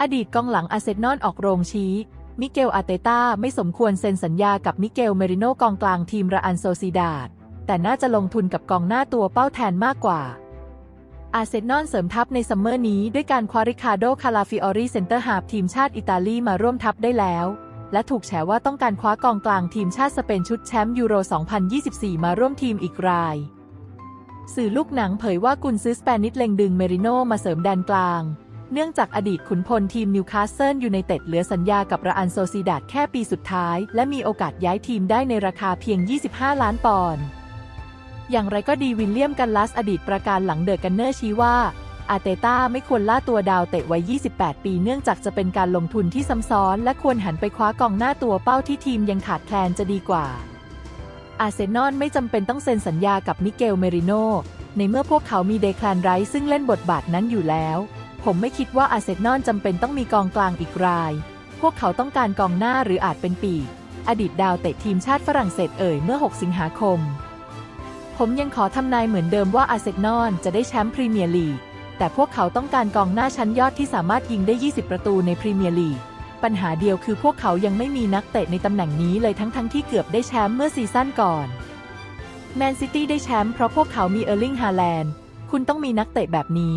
อดีตกองหลังอาเซนอลออกโรงชี้ มิเกลอาเตต้าไม่สมควรเซ็นสัญญากับมิเกลเมริโนกองกลางทีมระอันโซซิดาดแต่น่าจะลงทุนกับกองหน้าตัวเป้าแทนมากกว่า อาเซนอลเสริมทัพในซัมเมอร์นี้ด้วยการคว้าริคาโดคาลาฟิออรีเซนเตอร์ฮาฟทีมชาติอิตาลีมาร่วมทัพได้แล้ว และถูกแฉว่าต้องการคว้ากองกลางทีมชาติสเปนชุดแชมป์ยูโร 2024 มาร่วมทีมอีกรายสื่อลูกหนังเผยว่ากุนซื้อสเปนิชเล็งดึงเมริโนมาเสริมแดนกลาง เนื่องจากอดีตขุนพลทีมนิวคาสเซิลยูไนเต็ดเหลือสัญญากับระอันโซซิดาดแค่ปีสุดท้าย และมีโอกาสย้ายทีมได้ในราคาเพียง 25 ล้านปอนด์ อย่างไรก็ดีวิลเลียมกันลัสอดีตประการหลังเดอะกันเนอร์ชี้ว่า อาเตต้าไม่ควรล่าตัวดาวเตะวัย 28 ปีเนื่องจากจะเป็นการลงทุนที่ซ้ำซ้อน และควรหันไปคว้ากองหน้าตัวเป้าที่ทีมยังขาดแคลนจะดีกว่า อาร์เซนอลไม่จำเป็นต้องเซ็นสัญญากับมิเกลเมริโนในเมื่อพวกเขามีเดคลานไรซ์ซึ่งเล่นบทบาทนั้นอยู่แล้ว ผมไม่คิดว่าอาร์เซนอลจำเป็นต้องมีกองกลางอีกราย พวกเขาต้องการกองหน้าหรืออาจเป็นปีก อดีตดาวเตะทีมชาติฝรั่งเศสเอ่ยเมื่อ 6 สิงหาคม ผมยังขอทำนายเหมือนเดิมว่าอาร์เซนอลจะได้แชมป์พรีเมียร์ลีก แต่พวกเขาต้องการกองหน้าชั้นยอดที่สามารถยิงได้ 20 ประตูในพรีเมียร์ลีก ปัญหาเดียวคือพวกเขายังไม่มีนักเตะในตำแหน่งนี้เลยทั้งๆทที่เกือบได้แชมป์เมื่อซีซั่นก่อน แมนซิตี้ได้แชมป์เพราะพวกเขามีเออร์ลิง ฮาแลนด์ คุณต้องมีนักเตะแบบนี้